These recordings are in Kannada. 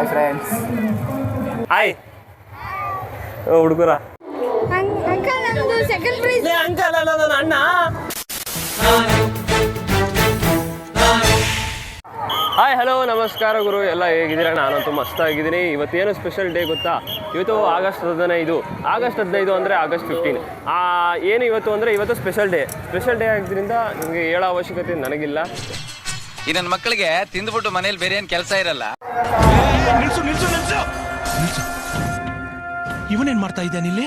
ಹಾಯ್ ಫ್ರೆಂಡ್ಸ್ ಹಾಯ್ ಹುಡುಗರ. ಅಂಕಲ್ ನಮ್ದು ಸೆಕೆಂಡ್ ಪ್ರೈಸ್ ಅಂಕಲ್ ಅಲ್ಲ ನನ್ನ ಅಣ್ಣ. ಹಾಯ್ ಹಲೋ ನಮಸ್ಕಾರ ಗುರು. ಎಲ್ಲ ಹೇಗಿದ್ದೀರಾ? ನಾನಂತೂ ಮಸ್ತಾಗಿದ್ದೀನಿ ಇವತ್ತೇನು ಸ್ಪೆಷಲ್ ಡೇ ಗೊತ್ತಾ? ಇವತ್ತು ಆಗಸ್ಟ್ ಹದಿನೈದು. ಆಗಸ್ಟ್ ಹದಿನೈದು ಅಂದರೆ ಆಗಸ್ಟ್ ಫಿಫ್ಟೀನ್ ಏನು ಇವತ್ತು ಅಂದರೆ ಇವತ್ತು ಸ್ಪೆಷಲ್ ಡೇ ಸ್ಪೆಷಲ್ ಡೇ ಆಗಿದ್ದರಿಂದ ನಿಮಗೆ ಹೇಳೋ ಅವಶ್ಯಕತೆ ನನಗಿಲ್ಲ. ಈ ನನ್ನ ಮಕ್ಕಳಿಗೆ ತಿಂದ್ಬಿಟ್ಟು ಮನೇಲಿ ಬೇರೆ ಏನ್ ಕೆಲಸ ಇರಲ್ಲ. ನಿಲ್ಸು ನಿಲ್ಸು ಇವನೇನ್ ಮಾಡ್ತಾ ಇದ್ದಾನೆ ಇಲ್ಲಿ?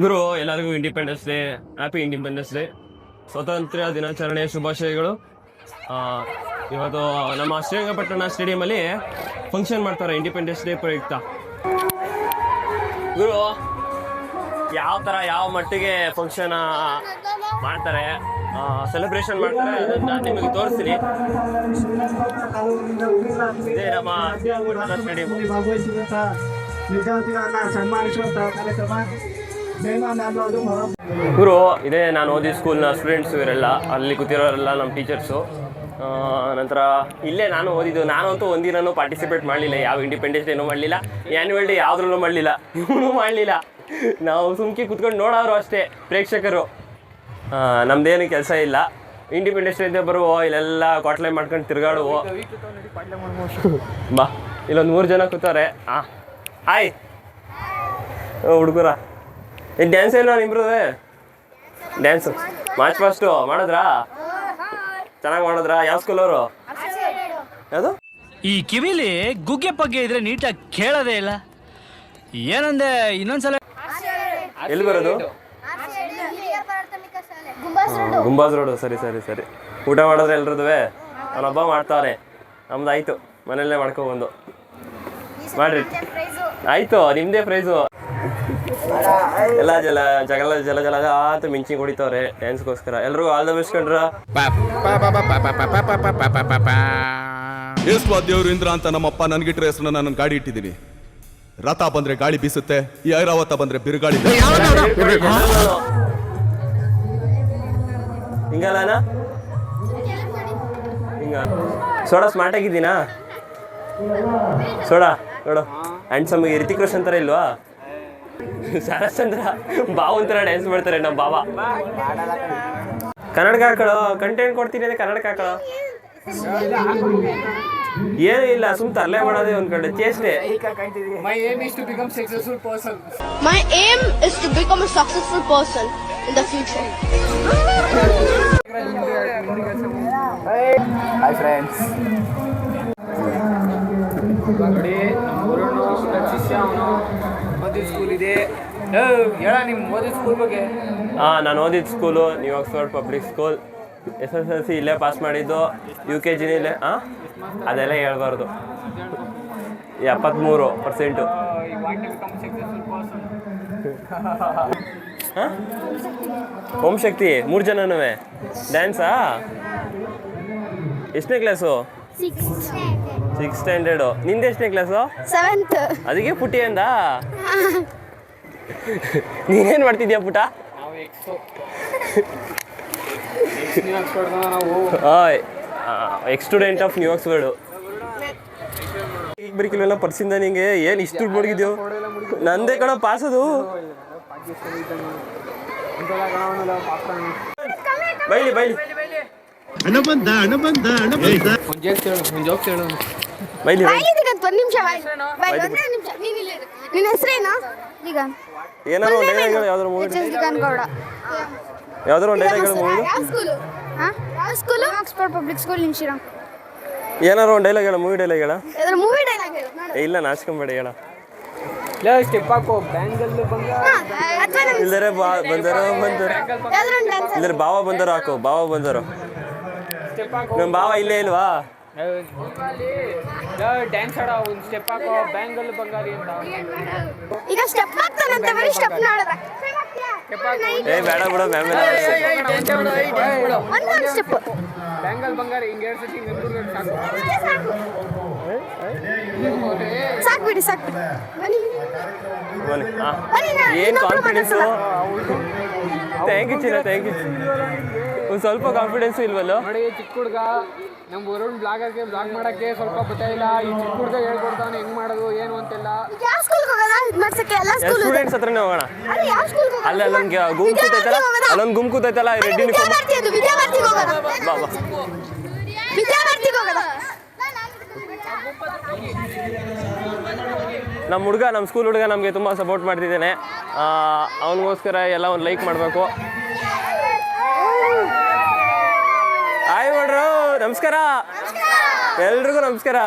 ಗುರು ಎಲ್ಲರಿಗೂ independence day happy independence day ಸ್ವಾತಂತ್ರ್ಯ ದಿನಾಚರಣೆಯ ಶುಭಾಶಯಗಳು. ಆ, ಇವತ್ತು ನಮ್ಮ ಶ್ರೀರಂಗಪಟ್ಟಣ ಸ್ಟೇಡಿಯಮಲ್ಲಿ ಫಂಕ್ಷನ್ ಮಾಡ್ತಾರೆ ಇಂಡಿಪೆಂಡೆನ್ಸ್ ಡೇ ಪ್ರಯುಕ್ತ. ಗುರು ಯಾವ ತರ, ಯಾವ ಮಟ್ಟಿಗೆ ಫಂಕ್ಷನ್ ಮಾಡ್ತಾರೆ ಸೆಲೆಬ್ರೇಷನ್ ಮಾಡ್ತಾರೆ ಅದನ್ನ ನಾನು ನಿಮಗೆ ತೋರಿಸ್ತೀನಿ. ಇದೇ ನಮ್ಮ ಗುರು ಇದೇ ನಾನು ಓದಿದ ಸ್ಕೂಲ್ನ ಸ್ಟೂಡೆಂಟ್ಸು ಇವರೆಲ್ಲ ಅಲ್ಲಿ ಕೂತಿರೋರೆಲ್ಲ ನಮ್ಮ ಟೀಚರ್ಸು ನಂತರ ಇಲ್ಲೇ ನಾನು ಓದಿದ್ದು, ನಾನಂತೂ ಒಂದಿನೂ ಪಾರ್ಟಿಸಿಪೇಟ್ ಮಾಡಲಿಲ್ಲ, ಯಾವ ಇಂಡಿಪೆಂಡೆನ್ಸ್ ಡೇನೂ ಮಾಡಲಿಲ್ಲ ಆ್ಯನ್ಯುವಲ್ ಡೇ ಯಾವುದ್ರಲ್ಲೂ ಮಾಡಲಿಲ್ಲ, ಇವನು ಮಾಡಲಿಲ್ಲ. ನಾವು ಸುಮ್ಕಿ ಕುತ್ಕೊಂಡು ನೋಡೋರು ಅಷ್ಟೇ, ಪ್ರೇಕ್ಷಕರು. ನಮ್ದೇನು ಕೆಲಸ ಇಲ್ಲ. ಇಂಡಿಪೆಂಡೆನ್ಸ್ ಡೇ ಬರುವೋ, ಇಲ್ಲೆಲ್ಲ ಕ್ವಾಟ್ಲೆ ಮಾಡ್ಕೊಂಡು ತಿರ್ಗಾಡುವೋ. ಬಾ, ಇಲ್ಲೊಂದು ಮೂರು ಜನ ಕೂತಾರೆ ಹಾಂ ಹಾಯ್. ಹುಡುಗರ. ಈ ಡ್ಯಾನ್ಸ್ ಏನೋ ನಿಮ್ರದೇ? ಡ್ಯಾನ್ಸ್ ಮಾರ್ಚ್ ಫಸ್ಟು ಮಾಡಿದ್ರಾ? ಚೆನ್ನಾಗಿ ಮಾಡಿದ್ರಾ? ಯಾವ ಸ್ಕೂಲ್ ಅವರು? ಯಾವುದು? ಈ ಕಿವಿಲಿ ಗುಗ್ಗೆ ಪಗ್ಗೆ ಇದ್ರೆ ನೀಟಾಗಿ ಕೇಳೋದೇ ಇಲ್ಲ. ಏನಂದೆ, ಇನ್ನೊಂದ್ಸಲ ಎಲ್ಲಿ ಬರೋದು? ಗುಂಬಾಸ್ ರೋಡು. ಸರಿ ಸರಿ ಸರಿ. ಊಟ ಮಾಡಿದ್ರೆ ಎಲ್ರದುವೆ? ಅವ್ನ ಹಬ್ಬ ಮಾಡ್ತಾವ್ರೆ ನಮ್ದು ಆಯ್ತು ಮನೆಯಲ್ಲೇ ಮಾಡ್ಕೊಬಂದು ಮಾಡ್ರಿ. ಆಯ್ತು ನಿಮ್ದೇ ಪ್ರೈಸು. ಎಲ್ಲ ಜಲ ಜಗಲ ಜಲ ಜಲ ಆತ ಅಂತ ಮಿಂಚಿ ಹೊಡಿತವ್ರೆ ಡ್ಯಾನ್ಸ್ಗೋಸ್ಕರ. ಎಲ್ರಿಗೂ ಆಲ್ ದ ಬೆಸ್ಟ್ ಕಂಡ್ರ ಪಾಪ ದೇವ್ರು ಇಂದ್ರ ಅಂತ ನಮ್ಮಪ್ಪ ನನ್ಗಿಟ್ರೆ ಹೆಸರು ನಾನು ಗಾಡಿ ಇಟ್ಟಿದ್ದೀನಿ. ರಥ ಬಂದ್ರೆ ಗಾಳಿ ಬೀಸುತ್ತೆ, ಈ ಐರಾವತ ಬಂದ್ರೆ ಬಿರುಗಾಳಿ ಹಿಂಗಲ್ಲ ಹಿಂಗ ಸೋಡಾ ಸ್ಮಾರ್ಟ್ ಆಗಿದ್ದೀನಾ? ಸೋಡಾ, ನೋಡು. ಹ್ಯಾಂಡ್ಸಮ್ ರಿತಿಕ್ ರೋಷನ್ ಥರ ಇಲ್ವಾ? ಸರಸಂದ್ರ ಬಾವು ಒಂಥರ ಡ್ಯಾನ್ಸ್ ಮಾಡ್ತಾರೆ ನಮ್ಮ ಬಾವ ಕನ್ನಡ ಹಾಕೊಳ್ಳೋ ಕಂಟೆಂಟ್ ಕೊಡ್ತೀನಿ ಕನ್ನಡ ಕನ್ನಡಕ ಹಾಕೊಳ್ಳೋ ಏನೂ ಇಲ್ಲ ಸುಮ್ ತರಲೆ ಮಾಡೋದೇ ಒಂದ್ ಕಡೆ ಚೇಷ್ಟೆ. My aim is to become a successful person in the future. Hi friends ನೋಡಿ ನಮ್ಮ ಗುರುನು ಶಿಷ್ಯ ಅವನು ಓದಿದ ಸ್ಕೂಲ್ ಇದೆ. ಹೇಳ ನಿಮ್ಮ ಓದಿದ ಸ್ಕೂಲ್ ಬಗ್ಗೆ. ಹಾಂ ನಾನು ಓದಿದ school new Oxford public school S S L C ಇಲ್ಲೇ ಪಾಸ್ ಮಾಡಿದ್ದು ಯು ಕೆ ಜಿನ ಇಲ್ಲೇ ಹಾಂ ಅದೆಲ್ಲ ಹೇಳ್ಬಾರ್ದು. ಎಪ್ಪತ್ಮೂರು ಪರ್ಸೆಂಟು. ಓಂ ಶಕ್ತಿ ಮೂರು ಜನನೂ ಡ್ಯಾನ್ಸಾ? ಎಷ್ಟನೇ ಕ್ಲಾಸು? ಸಿಕ್ಸ್ ಸ್ಟ್ಯಾಂಡರ್ಡು ನಿಂದು ಎಷ್ಟನೇ ಕ್ಲಾಸು? ಸೆವೆಂತ್ ಅದಕ್ಕೆ ಪುಟ್ಟಿ ಅಂದ? ನೀನೇನು ಮಾಡ್ತಿದ್ಯಾ ಪುಟ ನಾವು ex student of new Oxford ಈಗ ಬರೀಕಿಲ್ವೆಲ್ಲ ಪರ್ಸಿಂದ ನಿಂಗೆ ಏನು ಇಷ್ಟು ದುಡ್ಡು ಮಡಗಿದ್ಯೋ? ನಂದೇ ಕಣ ಪಾಸ್ ಅದು. ಬೈಲಿ ಬೈಲಿ. ಒಂದ್ ನಿಮಿಷ ಒಂದೇ ನಿಮಿಷ ನೀನ್ ಇಲ್ಲೇ ನಿನ್ನ ಹೆಸರೇನು? ಈಗ. ಏನಾದ್ರು ಒಂದು ಡೈಲಾಗ್ ಹೇಳು ಯಾವ್ದಾರು ಮೂವಿ ಎಚ್ ಯಾವ್ದಾರು ಒಂದು ಡೈಲಾಗ್ ಹೇಳು ಮೂವಿ ಯಾವ school Oxford public school in Shriram ಏನಾರು ಒಂದು ಡೈಲಾಗ್ ಹೇಳ ಮೂವಿ ಡೈಲಾಗ್ ಹೇಳ. ಅದ್ರ ಮೂವಿ ಡೈಲಾಗ್ ಹೇಳು ಏ, ಇಲ್ಲ ನಾಚ್ಕೊಂಬೇಡಿ ಹೇಳ. ಲೇ ಸ್ಟೆಪ್ ಆಕೋ ಬ್ಯಾಂಗಲ್ ಅಥವಾ ನಮ್ ಇಲ್ಲರೆ ಬಾ ಬಂದರೋ ಬಂದರು. ಯಾವ್ದಾರು ಒಂದು ಡ್ಯಾನ್ಸ್ ಇಲ್ಲರೆ ಬಾವ ಬಂದರು ಹಾಕು ಬಾವ ಬಂದರು. ಸ್ಟೆಪ್ ಹಾಕೋ. ನಮ್ಮ ಬಾವ ಇಲ್ಲೇ ಇಲ್ವಾ? ಡ್ಯಾನ್ಸ್ ಆಡೋ ಒಂದು ಸ್ಟೆಪ್ ಹಾಕೋ ಬ್ಯಾಂಗಲ್ ಬಂಗಾರಿ ಅಂತ ಈಗ ಸ್ಟೆಪ್ ಹಾಕ್ತಾನಂತ ಬರೀ ಸ್ಟೆಪ್ ನೋಡಿದ್ರೆ. ಏ ಬೇಡ ಬಿಡು ಮ್ಯಾಮ್ ಒಂದೊಂದು ಸ್ಟೆಪ್ ಬ್ಯಾಂಗಲ್ ಬಂಗಾರಿ ಹಿಂಗೆ ಎರಡು ಸತಿ ಹಿಂಗೆ ಸಾಕು ಸಾಕು ಬಿಡಿ ಸಾಕು. ಬಿಡಿ ಬನ್ನಿ. ಬನ್ನಿ. ಹಾಂ ಬನ್ನಿ ನಾ- ಏನು ಕಾನ್ಫಿಡೆನ್ಸು. ಥ್ಯಾಂಕ್ ಯು ಚಿನ್ನ ಥ್ಯಾಂಕ್ ಯು ಒಂದು ಸ್ವಲ್ಪ ಕಾನ್ಫಿಡೆನ್ಸ್ ಇಲ್ವಲ್ಲ? ನೋಡಿ ಚಿಕ್ಕ ಹುಡುಗ. ನಮ್ಮ ವರುಣ್ ಬ್ಲಾಗರ್ಗೆ ಬ್ಲಾಗ್ ಮಾಡಕ್ಕೆ ಸ್ವಲ್ಪ ಗೊತ್ತೇ ಇಲ್ಲ. ಈ ಚಿಕ್ಕ ಹುಡುಗ ಹೇಳ್ಕೊಡ್ತಾನೆ ಹೆಂಗ್ ಮಾಡೋದು ಏನು ಅಂತೆಲ್ಲ. ಯಾವ ಸ್ಕೂಲ್ಗೆ ಹೋಗೋಣ? ಇದು ಮಾಡ್ಸಕ್ಕೆ ಎಲ್ಲ ಸ್ಕೂಲ್ ಇದೆ. ಸ್ಟೂಡೆಂಟ್ಸ್ ಹತ್ರನೇ ಹೋಗೋಣ? ಅರೆ ಯಾವ ಸ್ಕೂಲ್ಗೆ ಹೋಗೋಣ? ಅಲ್ಲಿ ಅಲ್ಲೊಂದು ಗುಂಪು ಕೂತೈತಲ್ಲ? ಅಲ್ಲೊಂದು ಗುಂಪು ಕೂತೈತಲ್ಲ? ರೆಡ್ ಯೂನಿಫಾರ್ಮ್ ವಿದ್ಯಾಭಾರತಿ ಅದು ವಿದ್ಯಾಭಾರತಿಗೆ ಹೋಗೋಣ ಬಾ ಬಾ ವಿದ್ಯಾಭಾರತಿಗೆ ಹೋಗೋಣ ನಮ್ಮ ಹುಡುಗ ನಮ್ಮ ಸ್ಕೂಲ್ ಹುಡುಗ ನಮಗೆ ತುಂಬ ಸಪೋರ್ಟ್ ಮಾಡ್ತಿದ್ದಾನೆ. ಅವನಿಗೋಸ್ಕರ ಎಲ್ಲ ಒಂದು ಲೈಕ್ ಮಾಡಬೇಕು ಹಾಯ್ ಮಾಡ್ರು ನಮಸ್ಕಾರ. ಎಲ್ರಿಗೂ ನಮಸ್ಕಾರ.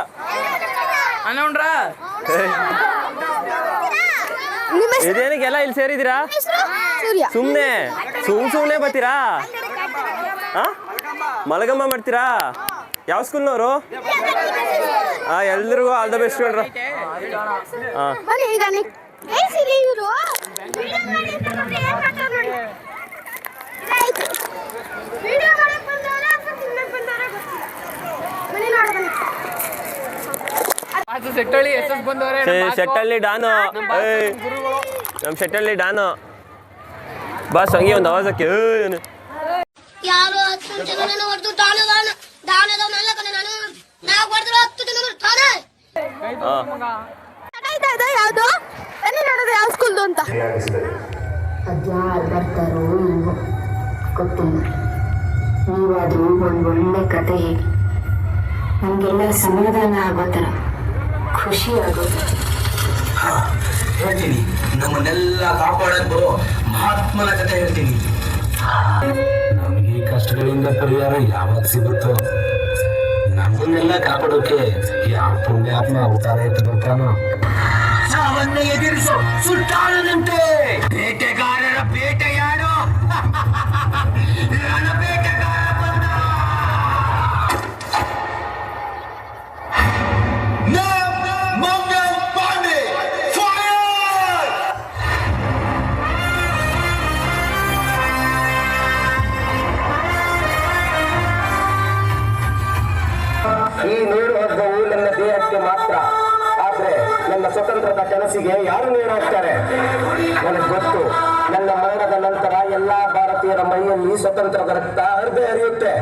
ಅನ್ನೋಣ್ರಾ ಇದೇನಿಗೆಲ್ಲ ಇದೇನಕ್ಕೆಲ್ಲ ಇಲ್ಲಿ ಸೇರಿದ್ದೀರಾ? ಸುಮ್ಮನೆ ಸುಮ್ ಸುಮ್ಮನೆ ಬರ್ತೀರಾ? ಹಾಂ ಮಲಗಮ್ಮ ಮಾಡ್ತೀರಾ? ಯಾವ ಸ್ಕೂಲ್ನವರು? ಹಾಂ ಎಲ್ರಿಗೂ ಆಲ್ ದ ಬೆಸ್ಟ್ ಹೇಳ್ರ. ಹಾಂ ಬನ್ನಿ ಈಗ ನೀವು ಏಸಿರಿ ಇವರು ವಿಡಿಯೋ ಮಾಡಿ ಅಂತ ಬಂದ್ರೆ ಏನ್ ಮಾಡ್ತಾರೆ ನೋಡಿ ಇದಾಯ್ತು ವಿಡಿಯೋ ಮಾಡಕ್ ಬಂದವರೇ ಅಥವಾ ತಿನ್ನಕ್ ಬಂದವರೇ ಗೊತ್ತಿಲ್ಲ ಬನ್ನಿ ನೋಡಿ ಬನ್ನಿ ಆಚೆ ಸೆಟ್ಟಳ್ಳಿ ಎಸ್ ಎಸ್ ಬಂದವ್ರೆ ನಮ್ಮ ಬಾಸು. ಶೆಟ್ಟಲ್ಲಿ ಡಾನು. ನಮ್ಮ ನಮ್ಮ ಶೆಟ್ಟಲ್ಲಿ ಡಾನು. ಬಸ್ ಹಂಗೆ ಒಂದು ಆವಾಜಕ್ಕೆ. ಯಾರು ಹತ್ತು ಜನನ ಹೊಡೆದು ದಾನ ದಾನ ದಾನದವನಲ್ಲ ಕಣ ನಾನು ನಾವು ಹೊಡೆದ್ರು ಹತ್ತು ಜನ ತಾನೆ. ಹಾಂ ಆಯ್ತಾ ಇದೆ ಯಾವುದು? ಬನ್ನಿ ನೋಡೋದು ಯಾವ ಸ್ಕೂಲ್ದು ಅಂತ? ಅದ್ಯಾರು ಬರ್ತಾರೋ ಇಲ್ವೋ ಗೊತ್ತಿಲ್ಲ. ನೀವಾದರೂ ಒಂದು ಒಳ್ಳೆ ಕತೆ ಹೇಳಿ. ನಮಗೆಲ್ಲ ಸಮಾಧಾನ ಆಗೋ ಥರ. ಖುಷಿ ಹಾ ಥರ ಹೇಳ್ತೀನಿ. ನಮ್ಮನ್ನೆಲ್ಲ ಕಾಪಾಡೋದು ಮಹಾತ್ಮನ ಕಥೆ ಹೇಳ್ತೀನಿ. ನಮಗೆ ಈ ಕಷ್ಟಗಳಿಂದ ಪರಿಹಾರ ಯಾವಾಗ ಸಿಗುತ್ತೋ? ನಮ್ಮನ್ನೆಲ್ಲ ಕಾಪಾಡೋಕೆ ಯಾವ ಪುಣ್ಯಾತ್ಮ ಅವತಾರ ಎತ್ತು ಬರ್ತಾನೋ? ಸಾವನ್ನ ಎದುರಿಸೋ ಸುಲ್ತಾನನಂತೆ. ಬೇಟೆಗಾರರ ಬೇಟೆಯಾಡೋ ಯಾರು ನೀರು ಹಾಕ್ತಾರೆ? ನನಗೆ ಗೊತ್ತು. ನನ್ನ ಮರಣದ ನಂತರ ಎಲ್ಲಾ ಭಾರತೀಯರ ಮೈಯಲ್ಲಿ ಸ್ವತಂತ್ರ ರಕ್ತ ಅರ್ಧ ಹರಿಯುತ್ತೆ.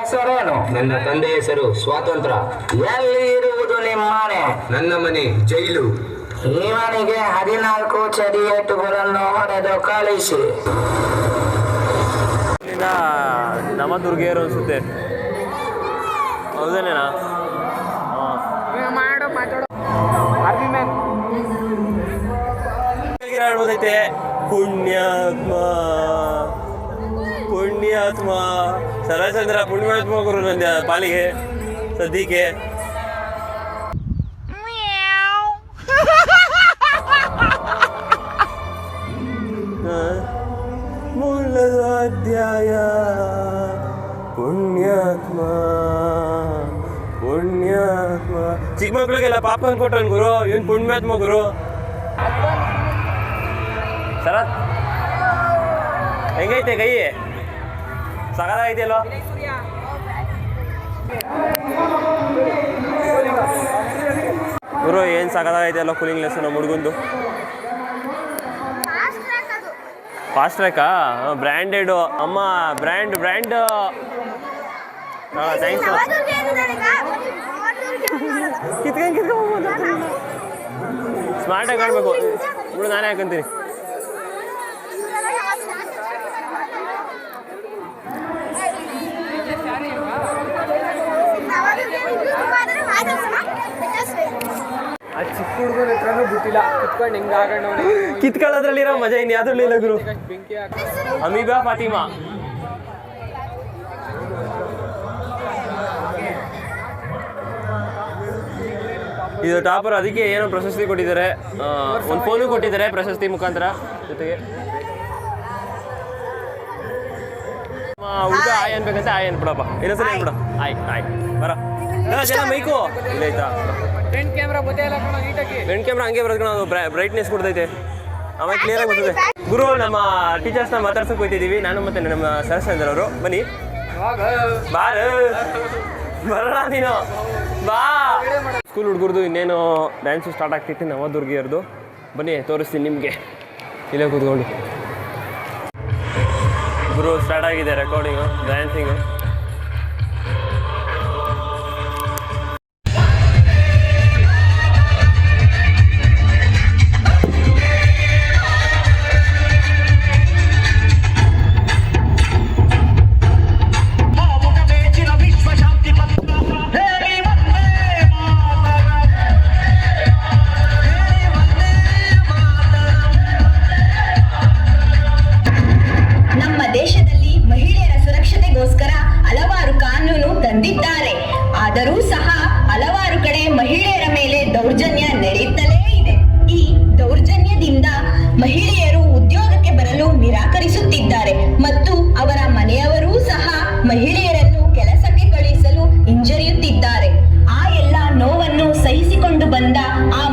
ಹೆಸರೇನು ನನ್ನ ತಂದೆ ಹೆಸರು ಸ್ವಾತಂತ್ರ್ಯ. ಎಲ್ಲಿ ಇರುವುದು ನಿಮ್ಮ ಮನೆ ನನ್ನ ಮನೆ ಜೈಲು. ಇವನಿಗೆ ಹದಿನಾಲ್ಕು ಚಡಿಯೇಟುಗಳನ್ನು ಹೊಡೆದು ಕಳಿಸಿ. ನಮ್ಮ ನವದುರ್ಗೆಯರು ಅನ್ಸುತ್ತೆ. ಹೌದೇನೇನಾ? ಹೇಳ್ಬೋದೈತೆ? ಪುಣ್ಯಾತ್ಮ. ಪುಣ್ಯಾತ್ಮ. ಸರಚಂದ್ರ ಪುಣ್ಯಾತ್ಮ ಗುರು ನನ್ನ ಪಾಲಿಗೆ ಸದ್ಯಕ್ಕೆ. ಚಿಕ್ಕ ಮಕ್ಳಿಗೆಲ್ಲ ಪಾಪ ಕೊಟ್ಟನ್ ಗುರು, ಇವನ್ ಪುಣ್ಯಾತ್ಮ ಗುರು. ಶರತ್, ಹೆಂಗೈತೆ ಕೈ? ಸಗದಾಗೈತಿಯಲ್ಲೋ ಗುರು, ಏನು ಅಲ್ವಾ ಕೂಲಿಂಗ್ ಲೆಸ್ ನಮ್ಮ ಹುಡುಗಂದು ಫಾಸ್ಟ್ ಟ್ರ್ಯಾಕಾ ಬ್ರ್ಯಾಂಡೆಡು ಅಮ್ಮ ಬ್ರ್ಯಾಂಡ್ ಬ್ರ್ಯಾಂಡ್ ಥ್ಯಾಂಕ್ಸ್ ಕಿತ್ಕೊಂಡು ಕಿತ್ಕೊಂಡು ಸ್ಮಾರ್ಟಾಗಿ ಕಾಣಬೇಕು. ಆಗಿ ನಾನೇ ಹಾಕೊಂತೀನಿ. ಆ ಚಿಕ್ಕ ಹುಡುಗನ ಹತ್ರನೂ ಬಿಟ್ಟಿಲ್ಲ. ಕಿತ್ಕೊಂಡು ಹೆಂಗ್ ಆಗೋಣ ಕಿತ್ಕೊಳ್ಳೋದ್ರಲ್ಲಿರೋ ಮಜಾ ಇನ್ ಯಾವ್ದ್ರಲ್ಲಿ ಇಲ್ಲ ಗುರು. ಬೆಂಕಿ ಅಮೀಬಾ ಫಾತಿಮಾ. ಇದು ಟಾಪರ್ ಅದಕ್ಕೆ ಏನೋ ಪ್ರಶಸ್ತಿ ಕೊಟ್ಟಿದ್ದಾರೆ. ಒಂದು ಫೋನು ಕೊಟ್ಟಿದ್ದಾರೆ ಪ್ರಶಸ್ತಿ ಮುಖಾಂತರ ಜೊತೆಗೆ. ಹುಡುಗ ಆಯ್ ಅನ್ಬೇಕಂತ ಆಯ್ ಅನ್ಬಿಡಪ್ಪ ಇನ್ನೊಂದ್ಸಲ ಅನ್ಬಿಡ ಆಯ್ ಆಯ್. ಬರ. ಜನ ಮೈಕು. ಇಲ್ಲ ಆಯ್ತಾ ಫ್ರಂಟ್ ಕ್ಯಾಮ್ರಾ ಫ್ರಂಟ್ ಕ್ಯಾಮ್ರಾ ಹಂಗೆ ಬರೋದು ಅದು ಬ್ರೈಟ್ನೆಸ್ ಕೊಡ್ತೈತೆ. ಆಮೇಲೆ ಕ್ಲಿಯರ್ ಆಗಿ ಬರ್ತದೆ. ಗುರು ನಮ್ಮ ಟೀಚರ್ಸ್ನ ಮಾತಾಡ್ಸಕ್ ಹೋಗ್ತಿದ್ದೀವಿ ನಾನು ಮತ್ತೆ ನಮ್ಮ ಸರಸಂದ್ರ ಅವರು ಬನ್ನಿ. ಬಾರ. ಬರೋಣ ನೀನು. ಬಾ. ಸ್ಕೂಲ್ ಹುಡುಗರ್ದು ಇನ್ನೇನು ಡ್ಯಾನ್ಸು ಸ್ಟಾರ್ಟ್ ಆಗ್ತೈತಿ ನವದುರ್ಗಿಯರ್ದು ಬನ್ನಿ, ತೋರಿಸ್ತೀನಿ ನಿಮಗೆ. ಇಲ್ಲೇ ಕೂತ್ಕೊಂಡು ಗುರು ಸ್ಟಾರ್ಟ್ ಆಗಿದೆ ರೆಕಾರ್ಡಿಂಗು ಡ್ಯಾನ್ಸಿಂಗು ಸಹಿಸಿಕೊಂಡು ಬಂದ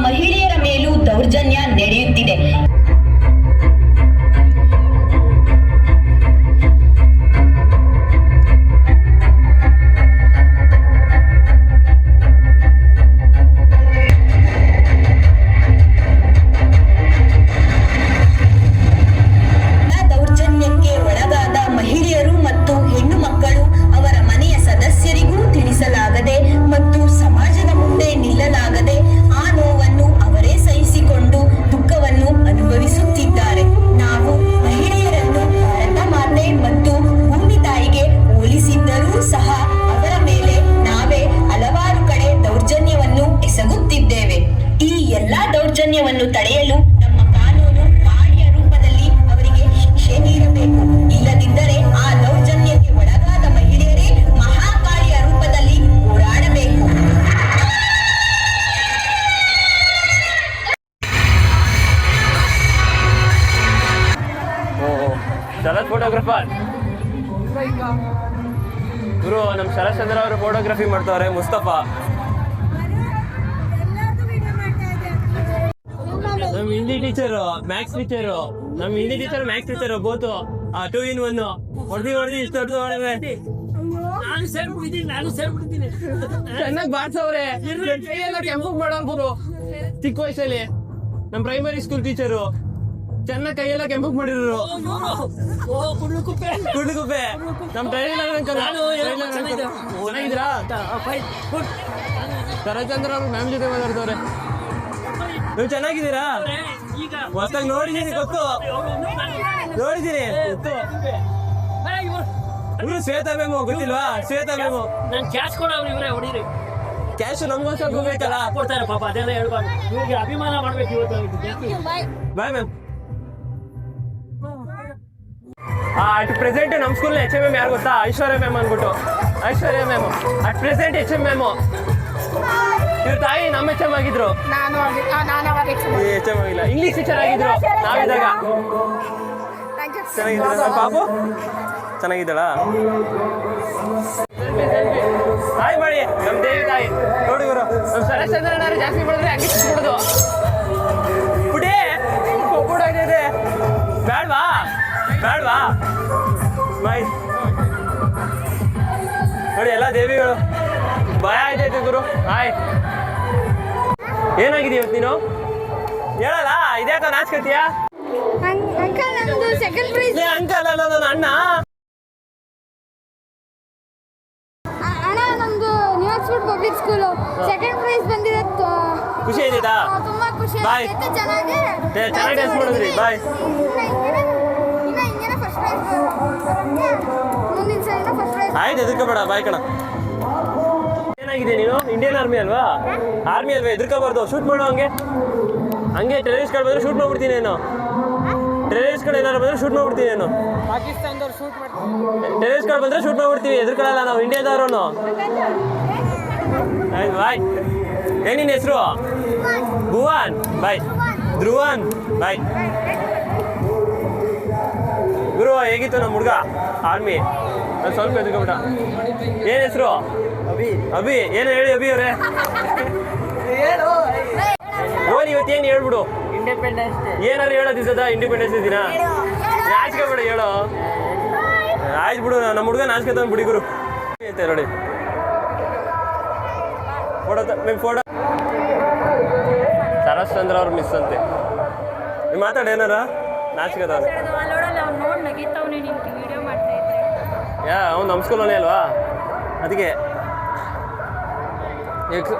ಚಂದ್ರ ಅವರು ಫೋಟೋಗ್ರಫಿ ಮಾಡ್ತಾರೆ ಮುಸ್ತಫಾ. ನಮ್ ಹಿಂದಿ ಟೀಚರು ಮ್ಯಾಥ್ಸ್ ಟೀಚರು ನಮ್ Hindi teacher maths teacher both two in one ಹೊಡೆದಿ ಹೊಡೆದಿ ಇಷ್ಟು ನಾನು ಸೇರ್ಬಿಟ್ಟಿದ್ದೀನಿ ನಾನು ಸೇರ್ಬಿಟ್ಟಿದ್ದೀನಿ. ಚೆನ್ನಾಗಿ ಬಾರ್ಸವ್ರೆ. ಕೆಂಪು ಮಾಡೋರು ಗುರು. ಚಿಕ್ಕ ವಯಸ್ಸಲ್ಲಿ. ನಮ್ ಪ್ರೈಮರಿ ಸ್ಕೂಲ್ ಟೀಚರು ಚೆನ್ನಾಗಿ ಕೈಯೆಲ್ಲ ಕೆಂಪು ನಮ್ಮ ಟ್ರೈನರ್ ಅಂಕಲ್ ಚೆನ್ನಾಗಿದ್ದೀರಾ? ಶರತ್ಚಂದ್ರ ಫ್ಯಾಮಿಲಿ ಮ್ಯಾಮ್ ಜೊತೆ ಮಾತಾಡ್ತವ್ರೆ. ನೀವು ಚೆನ್ನಾಗಿದ್ದೀರಾ? ಹೊಸ್ದಾಗ ನೋಡಿದೀನಿ ಗೊತ್ತು. ನೋಡಿದೀನಿ. ಗೊತ್ತು ಇವ್ರು ಶ್ವೇತಾ ಮೇಮು ಗೊತ್ತಿಲ್ವಾ? ಶ್ವೇತಾ ಮೇಮು ನಾನು ಕ್ಯಾಶ್ ಕೊಡೋರು ಇವರೇ ಹೊಡೀರಿ. ಕ್ಯಾಶ್ ನಮ್ಗೋಸ್ಕರ ಹೋಗ್ಬೇಕಲ್ಲ ಕೊಡ್ತಾರೆ ಪಾಪ ಅದೆಲ್ಲ ಹೇಳ್ಬಾರ್ದು. ಇವ್ರಿಗೆ ಅಭಿಮಾನ ಮಾಡ್ಬೇಕು ಇವತ್ತು ಬಾಯ್ ಮ್ಯಾಮ್ ಅಟ್ ಪ್ರೆಸೆಂಟ್ ನಮ್ಮ ಸ್ಕೂಲ್ ಎಚ್ ಎಂ ಎಂ ಯಾರು ಗೊತ್ತಾ? ಐಶ್ವರ್ಯ ಮ್ಯಾಮ್ ಅಂದ್ಬಿಟ್ಟು. Aishwarya ma'am at present H M ma'am ಇವ್ರ ತಾಯಿ ನಮ್ಮ ಎಚ್ ಎಂ ಆಗಿದ್ರು. ಎಚ್ ಎಂ ಆಗಿಲ್ಲ. ಇಂಗ್ಲೀಷ್ ಟೀಚರ್ ಆಗಿದ್ರು. ನಾವಿದ್ದಾಗ. ಚೆನ್ನಾಗಿದ್ದೀರಾ? ಪಾಪು ಚೆನ್ನಾಗಿದ್ದಾಳ? ಹಾಯ್ ಮಾಡಿ ನಮ್ಮ ದೇವಿ ತಾಯಿ. ನೋಡಿ ಇವರು. ನಮ್ಮ ಸರಸ್ ಜಾಸ್ತಿ ಮಾಡಿದ್ರೆ ಹಂಗೆ ಸಿಕ್ಬಿಡೋದು ಪುಡಿ. ಇದೆ ಬೇಡವಾ ಬೇಡವಾ ಬಾಯ್ ನೋಡಿ ಎಲ್ಲ ದೇವಿಗಳು. ಭಯ ಆಯ್ತೈತೆ ಗುರು? ಹಾಯ್ ಏನಾಗಿದೆ ಇವತ್ತು ನೀನು? ಹೇಳಲ್ಲ ಇದ್ಯಾಕ ನಾಚ್ಕತ್ತೀಯಾ ಅಂಕಲ್ ಅಲ್ಲ ನನ್ನ ಅಣ್ಣ. ಪಬ್ಲಿಕ್ ಸ್ಕೂಲು ಸೆಕೆಂಡ್ ಪ್ರೈಸ್ ಬಂದಿರತ್ತು ಖುಷಿ ಆಯ್ತಾ ತುಂಬಾ ಖುಷಿ ಚೆನ್ನಾಗಿ ಚೆನ್ನಾಗಿ dance ಮಾಡಿದ್ರಿ. Bye. ಆಯ್ತು ಎದುರ್ಕೋಬೇಡ ಬಾಯ್ ಕಣ. ಏನಾಗಿದೆ ನೀನು? ಇಂಡಿಯನ್ ಆರ್ಮಿ ಅಲ್ವಾ? ಆರ್ಮಿ ಅಲ್ವಾ ಎದುರ್ಕೋಬಾರ್ದು. ಶೂಟ್ ಮಾಡೋ ಹಂಗೆ. ಹಂಗೆ ಟೆರರಿಸ್ಟ್ಗಳು ಬಂದ್ರೆ ಶೂಟ್ ಮಾಡ್ಬಿಡ್ತೀನಿ ನಾನು. ಕಡೆ ಏನಾದ್ರು ಬಂದ್ರೆ ಶೂಟ್ ಮಾಡ್ಬಿಡ್ತೀನಿ ಏನು ಪಾಕಿಸ್ತಾನದವ್ರು ಶೂಟ್ ಮಾಡ್ತಾರೆ. ಟೆರರಿಸ್ಟ್ಗಳು ಬಂದ್ರೆ ಶೂಟ್ ಮಾಡ್ಬಿಡ್ತೀವಿ. ಎದುರ್ಕೊಳ್ಳಲ್ಲ ನಾವು ಇಂಡಿಯಾದವ್ರು ಆಯ್ತು ಬಾಯ್. ಏನಿನ ಹೆಸರು? ಭುವನ್. ಬಾಯ್. ಧ್ರುವನ್. ಬಾಯ್. ಗುರು ಹೇಗಿತ್ತು ನಮ್ಮ ಹುಡುಗ? ಆರ್ಮಿ. ನಾನು ಸ್ವಲ್ಪ ಎದ್ಕೊಂಬಿಟ್ಟ. ಏನ್ ಹೆಸರು? ಅಭಿ. ಅಭಿ. ಏನು ಹೇಳಿ ಅಭಿ ಅವರೇ? ಓನ್ ಏನು ಹೇಳ್ಬಿಡು? ಇಂಡಿಪೆಂಡೆನ್ಸ್ ಏನಾರು ಹೇಳೋದು ಸದ ಇಂಡಿಪೆಂಡೆನ್ಸ್ ದಿನ? ನಾಚ್ಕೋಬೇಡ ಹೇಳೋ. ಆಯ್ತು ಬಿಡು ನಮ್ಮ ಹುಡುಗ ನಾಚ್ಕೊತಾನ ಬಿಡಿ ಗುರು. ಐತೆ ನೋಡಿ ಫೋಟೋ ನಿಮ್ಮ ಫೋಟೋ ಸರಸ್ ಚಂದ್ರ ಅವ್ರು ಮಿಸ್ ಅಂತೆ. ನೀವು ಮಾತಾಡ ಏನಾರ? ನಾಚ್ಕೋತಾವ ನೋಡಲ್ಲ ಅವ್ನು ನೋಡಿ ನಗಿತಾವನೆ ನಿಂಗೆ ವಿಡಿಯೋ ಮಾಡಿ ಯಾ ಅವ್ನು ನಮ್ಮ ಸ್ಕೂಲನೇ ಅಲ್ವಾ? ಅದಕ್ಕೆ. ಎಕ್ಸ್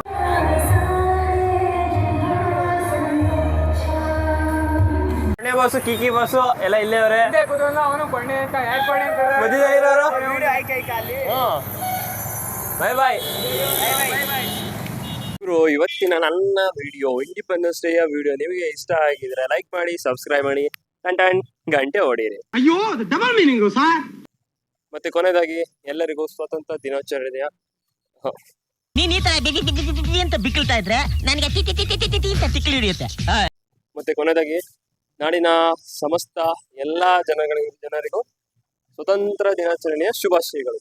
ಬಾಸು ಬಸ್ಸು ಕಿಕಿ ಬಾಸು ಎಲ್ಲ ಇಲ್ಲೇ ಅವರೇ. ಅವನು ಅಂತ ಯಾಕೆ ಬಾಯ್ ಬಾಯ್ ಬ್ರೋ ಇವತ್ತಿನ ನನ್ನ ವಿಡಿಯೋ ಇಂಡಿಪೆಂಡೆನ್ಸ್ ಡೇಯ ವಿಡಿಯೋ ನಿಮಗೆ ಇಷ್ಟ ಆಗಿದ್ರೆ ಲೈಕ್ ಮಾಡಿ ಸಬ್ಸ್ಕ್ರೈಬ್ ಮಾಡಿ. ಟನ್ ಟನ್ ಗಂಟೆ ಹೊಡೀರಿ ಅಯ್ಯೋ ಡಬಲ್ ಮೀನಿಂಗ್ ಸರ್ ಮತ್ತೆ ಕೊನೆಯದಾಗಿ ಎಲ್ಲರಿಗೂ ಸ್ವತಂತ್ರ ದಿನಾಚರಣೆಯ ನೀನ್ ಈ ತರ ಬಿಗಿ ಬಿಗಿ ಬಿಗಿ ಬಿಗಿ ಅಂತ ಬಿಕ್ಕಿಳ್ತಾ ಇದ್ರೆ ನನಗೆ T T T T T T ಅಂತ ಹಿಡಿಯುತ್ತೆ. ಮತ್ತೆ ಕೊನೆಯದಾಗಿ ನಾಡಿನ ಸಮಸ್ತ ಎಲ್ಲಾ ಜನಗಳಿಗೂ ಜನರಿಗೂ ಸ್ವತಂತ್ರ ದಿನಾಚರಣೆಯ ಶುಭಾಶಯಗಳು.